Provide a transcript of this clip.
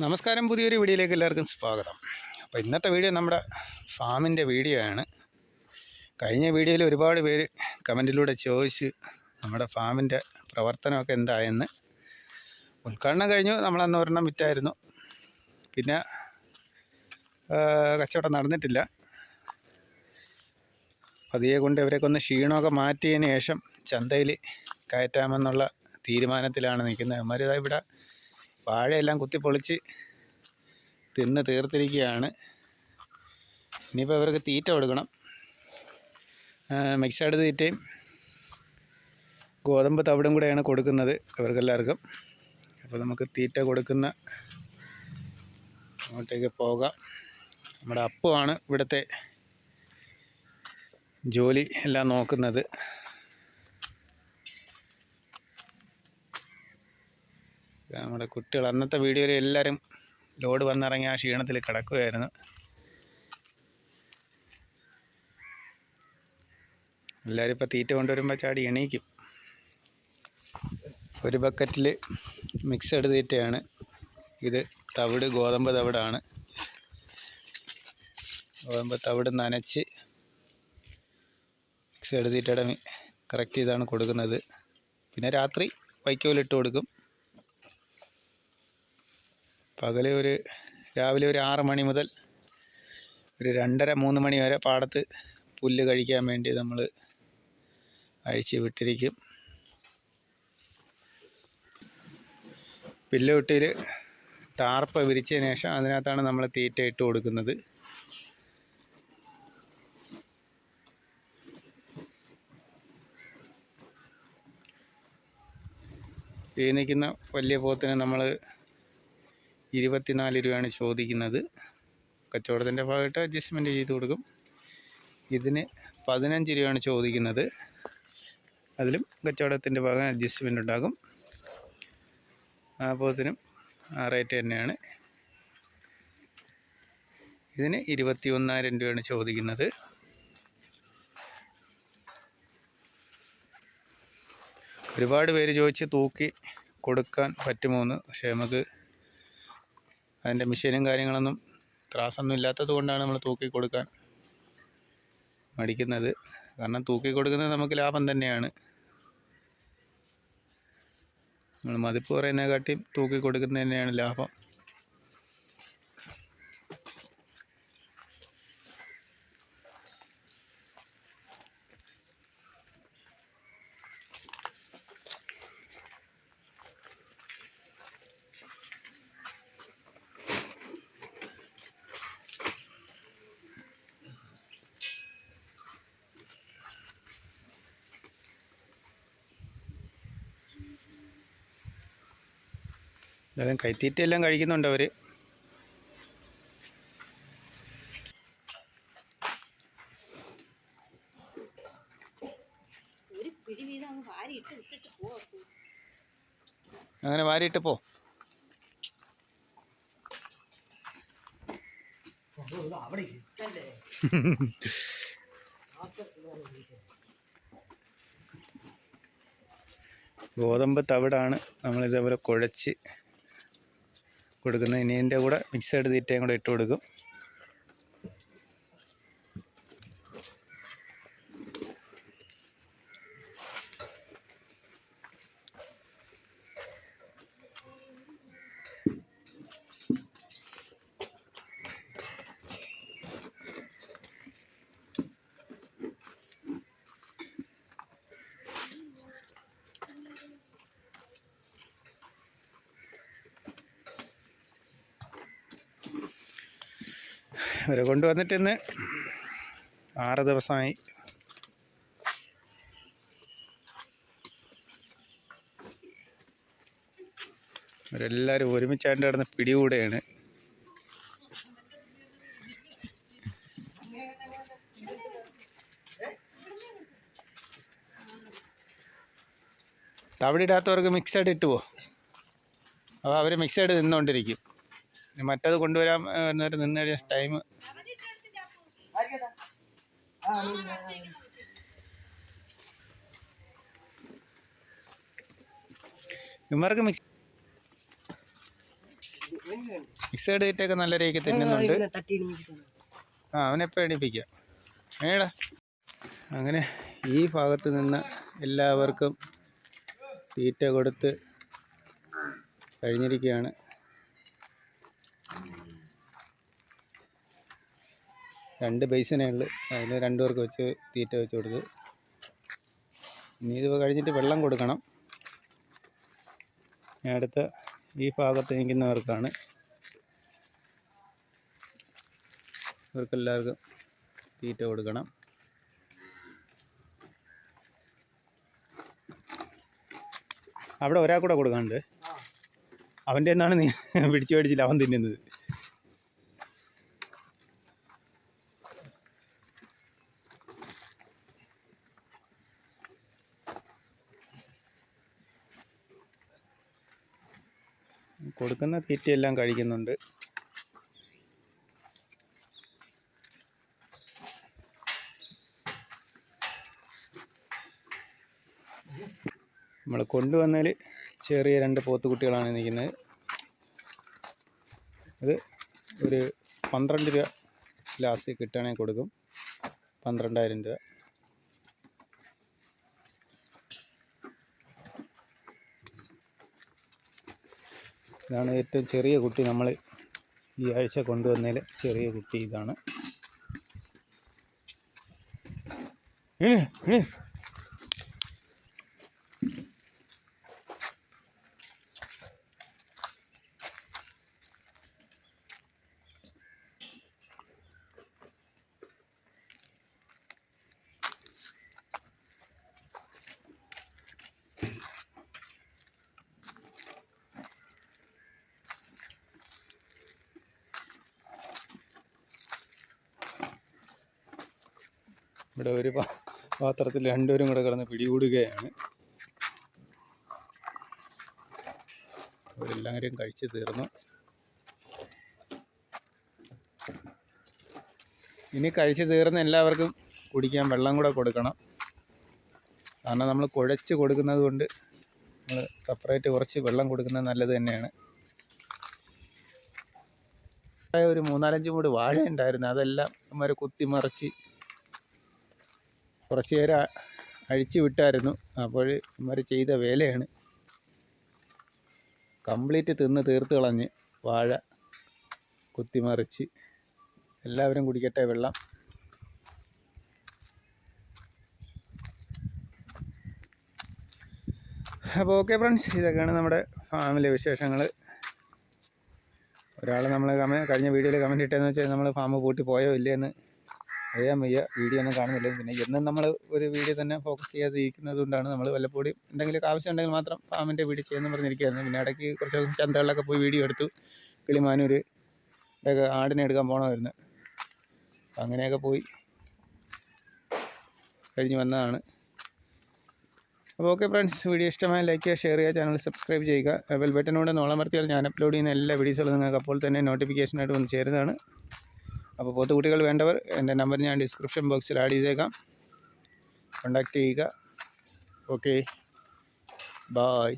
നമസ്കാരം പുതിയൊരു വീഡിയോയിലേക്ക് എല്ലാവർക്കും സ്വാഗതം. അപ്പോൾ ഇന്നത്തെ വീഡിയോ നമ്മുടെ ഫാമിന്റെ വീഡിയോ ആണ്. കഴിഞ്ഞ വീഡിയോയിൽ ഒരുപാട് പേര് കമന്റിലൂടെ ചോദിച്ച് നമ്മുടെ ഫാമിന്റെ പ്രവർത്തനമൊക്കെ എന്തായെന്ന് ഉദ്ഘാടനം കഴിഞ്ഞു. നമ്മളന്ന് ഒരെണ്ണം വിറ്റായിരുന്നു. പിന്നെ കച്ചവടം നടന്നിട്ടില്ല. പതിയെ കൊണ്ട് ഇവരെയൊക്കെ ഒന്ന് ക്ഷീണമൊക്കെ മാറ്റിയതിന് ശേഷം ചന്തയിൽ കയറ്റാമെന്നുള്ള തീരുമാനത്തിലാണ് നിൽക്കുന്നത്. അവന്മാരിതാ ഇവിടെ വാഴയെല്ലാം കുത്തിപ്പൊളിച്ച് തിന്ന് തീർത്തിരിക്കുകയാണ്. ഇനിയിപ്പോൾ ഇവർക്ക് തീറ്റ കൊടുക്കണം. മിക്സഡ് തീറ്റയും ഗോതമ്പ് തവിടും കൂടെയാണ് കൊടുക്കുന്നത് ഇവർക്കെല്ലാവർക്കും. അപ്പോൾ നമുക്ക് തീറ്റ കൊടുക്കുന്ന അങ്ങോട്ടേക്ക് പോകാം. നമ്മുടെ അപ്പുവാണ് ഇവിടുത്തെ ജോലി എല്ലാം നോക്കുന്നത്. നമ്മുടെ കുട്ടികൾ അന്നത്തെ വീഡിയോയിൽ എല്ലാവരും ലോഡ് വന്നിറങ്ങി ആ ക്ഷീണത്തിൽ കിടക്കുകയായിരുന്നു. എല്ലാവരും ഇപ്പോൾ തീറ്റ കൊണ്ടുവരുമ്പോൾ ചാടി എണീക്കും. ഒരു ബക്കറ്റിൽ മിക്സഡ് തീറ്റയാണ്. ഇത് തവിട് ഗോതമ്പ് തവിടാണ്. ഗോതമ്പ് തവിട് നനച്ച് മിക്സഡ് തീറ്റയുടെ കറക്റ്റ് ചെയ്താണ് കൊടുക്കുന്നത്. പിന്നെ രാത്രി വൈക്കോലിട്ട് കൊടുക്കും. പകൽ ഒരു രാവിലെ ഒരു ആറ് മണി മുതൽ ഒരു രണ്ടര മൂന്ന് മണി വരെ പാടത്ത് പുല്ല് കഴിക്കാൻ വേണ്ടി നമ്മൾ അഴിച്ച് വിട്ടിരിക്കും. പുല്ലുവിട്ടിൽ ടാർപ്പ് വിരിച്ചതിന് ശേഷം അതിനകത്താണ് നമ്മൾ തീറ്റ ഇട്ട് കൊടുക്കുന്നത്. ഈ നിൽക്കുന്ന വലിയ പോത്തിന് നമ്മൾ ഇരുപത്തിനാല് രൂപയാണ് ചോദിക്കുന്നത്. കച്ചവടത്തിന്റെ ഭാഗമായിട്ട് അഡ്ജസ്റ്റ്മെന്റ് ചെയ്ത് കൊടുക്കും. ഇതിന് പതിനഞ്ച് രൂപയാണ് ചോദിക്കുന്നത്. അതിലും കച്ചവടത്തിന്റെ ഭാഗം അഡ്ജസ്റ്റ്മെന്റ് ഉണ്ടാകും. ആ പോത്തിനും ആ റേറ്റ് തന്നെയാണ്. ഇതിന് ഇരുപത്തി ഒന്നായിരം രൂപയാണ് ചോദിക്കുന്നത്. ഒരുപാട് പേര് ചോദിച്ച് തൂക്കി കൊടുക്കാൻ പറ്റുമോ എന്ന്? പക്ഷേ നമുക്ക് അതിന്റെ മെഷീനും കാര്യങ്ങളൊന്നും ത്രാസൊന്നും ഇല്ലാത്തത് കൊണ്ടാണ് നമ്മൾ തൂക്കി കൊടുക്കാൻ മടിക്കുന്നത്. കാരണം തൂക്കി കൊടുക്കുന്നത് നമുക്ക് ലാഭം തന്നെയാണ്. നമ്മൾ മതിപ്പ് പറയുന്നതിനെക്കാട്ടിയും തൂക്കി കൊടുക്കുന്നത് തന്നെയാണ് ലാഭം. എന്തായാലും കൈത്തീറ്റയെല്ലാം കഴിക്കുന്നുണ്ട് അവർ അങ്ങനെ വാരിയിട്ട് പോ. ഗോതമ്പ് തവിടാണ്. നമ്മളിതേപോലെ കുഴച്ച് കൊടുക്കുന്നത്. ഇനി ഇതിന്റെ കൂടെ മിക്സഡ് തീറ്റയും കൂടെ ഇട്ട് കൊടുക്കും. ഇവരെ കൊണ്ടുവന്നിട്ട് ഇന്ന് ആറ് ദിവസമായി. ഇവരെല്ലാവരും ഒരുമിച്ചാണ്ട് കിടന്ന് പിടികൂടെയാണ്. തവിടിടാത്തവർക്ക് മിക്സഡ് ഇട്ട് അപ്പോൾ അവർ മിക്സഡ് നിന്നുകൊണ്ടിരിക്കും മറ്റത് കൊണ്ടുവരാൻ നേരം നിന്ന് കഴിഞ്ഞാൽ ടൈം ഇവർക്ക് മിക്സ് മിക്സഡ് തീറ്റയൊക്കെ നല്ല രീതിക്ക് തിന്നുന്നുണ്ട്. ആ അവനെപ്പോൾ എണീപ്പിക്കാം. ഏടാ അങ്ങനെ ഈ ഭാഗത്ത് നിന്ന് എല്ലാവർക്കും തീറ്റ കൊടുത്ത് കഴിഞ്ഞിരിക്കുകയാണ്. രണ്ട് ബേസിനേ ഉള്ളു. അതിൽ രണ്ടുപേർക്ക് വെച്ച് തീറ്റ വെച്ച് കൊടുത്തു. ഇനി ഇത് കഴിഞ്ഞിട്ട് വെള്ളം കൊടുക്കണം. അടുത്ത ഈ ഭാഗത്ത് നിൽക്കുന്നവർക്കാണ് ഇവർക്കെല്ലാവർക്കും തീറ്റ കൊടുക്കണം. അവിടെ ഒരാൾക്കൂടെ കൂടെ കൊടുക്കാനുണ്ട്. അവന്റെ എന്നാണ് നീ പിടിച്ചു മേടിച്ചില്ല അവൻ തിന്നുന്നത്. കൊടുക്കുന്ന തീറ്റയെല്ലാം കഴിക്കുന്നുണ്ട്. നമ്മൾ കൊണ്ടുവന്നതിൽ ചെറിയ രണ്ട് പോത്തുകുട്ടികളാണ് നിൽക്കുന്നത്. അത് ഒരു പന്ത്രണ്ട് രൂപ ലാസ്റ്റ് കിട്ടുകയാണെങ്കിൽ കൊടുക്കും. പന്ത്രണ്ടായിരം രൂപ. ഇതാണ് ഏറ്റവും ചെറിയ കുട്ടി നമ്മൾ ഈ ആഴ്ച കൊണ്ടുവന്നതിൽ ചെറിയ കുട്ടി ഇതാണ്. ഇവിടെ ഒരു പാത്രത്തിൽ രണ്ടുപേരും കൂടെ കിടന്ന് പിടികൂടുകയാണ്. അവരെല്ലാവരും കഴിച്ചു തീർന്നു. ഇനി കഴിച്ചു തീർന്ന എല്ലാവർക്കും കുടിക്കാൻ വെള്ളം കൂടെ കൊടുക്കണം. കാരണം നമ്മൾ കുഴച്ച് കൊടുക്കുന്നത് കൊണ്ട് നമ്മൾ സെപ്പറേറ്റ് കുറച്ച് വെള്ളം കൊടുക്കുന്നത് നല്ലത് തന്നെയാണ്. ഒരു മൂന്നാലഞ്ച് മുടി വാഴ ഉണ്ടായിരുന്നു. അതെല്ലാം അവന്മാർ കുത്തിമറിച്ച് കുറച്ച് നേരം അഴിച്ചു വിട്ടായിരുന്നു. അപ്പോൾ ഇവർ ചെയ്ത വേലയാണ്. കംപ്ലീറ്റ് തിന്ന് തീർത്ത് കളഞ്ഞ് വാഴ കുത്തിമറിച്ച് എല്ലാവരും കുടിക്കട്ടെ വെള്ളം. അപ്പോൾ ഓക്കെ ഫ്രണ്ട്സ് ഇതൊക്കെയാണ് നമ്മുടെ ഫാമിലെ വിശേഷങ്ങൾ ഒരാൾ നമ്മൾ കമ കഴിഞ്ഞ വീഡിയോയിൽ കമന്റ് ഇട്ടതെന്ന് വെച്ചാൽ നമ്മൾ ഫാം പൂട്ടി പോയോ ഇല്ലയെന്ന് അറിയാൻ വയ്യ. വീഡിയോ ഒന്നും കാണുന്നില്ല. പിന്നെ എന്നും നമ്മൾ ഒരു വീഡിയോ തന്നെ ഫോക്കസ് ചെയ്യാതെ ഇരിക്കുന്നത് കൊണ്ടാണ് നമ്മൾ വല്ലപ്പോഴും എന്തെങ്കിലും ആവശ്യം ഉണ്ടെങ്കിൽ മാത്രം ഫാമിന്റെ വീഡിയോ ചെയ്യുന്നു പറഞ്ഞിരിക്കുകയായിരുന്നു പിന്നെ ഇടയ്ക്ക് കുറച്ച് ചന്തകളിലൊക്കെ പോയി വീഡിയോ എടുത്തു. കിളിമാനൂർ ഇതൊക്കെ ആടിനെ എടുക്കാൻ പോകണമായിരുന്നു അങ്ങനെയൊക്കെ പോയി കഴിഞ്ഞ് വന്നതാണ്. അപ്പോൾ ഓക്കെ ഫ്രണ്ട്സ് വീഡിയോ ഇഷ്ടമായ ലൈക്ക് ചെയ്യുക ഷെയർ ചെയ്യുക ചാനൽ സബ്സ്ക്രൈബ് ചെയ്യുക. ബെൽ നോളം നോളമർത്തിയാൽ ഞാൻ അപ്ലോഡ് ചെയ്യുന്ന എല്ലാ വീഡിയോസുകളും നിങ്ങൾക്ക് അപ്പോൾ തന്നെ നോട്ടിഫിക്കേഷനായിട്ട് വന്ന് ചേരുന്നതാണ്. അപ്പോൾ പോത്തുകുട്ടികൾ വേണ്ടവർ എന്റെ നമ്പർ ഞാൻ ഡിസ്ക്രിപ്ഷൻ ബോക്സിൽ ആഡ് ചെയ്തേക്കാം. കോണ്ടാക്ട് ചെയ്യുക. Okay bye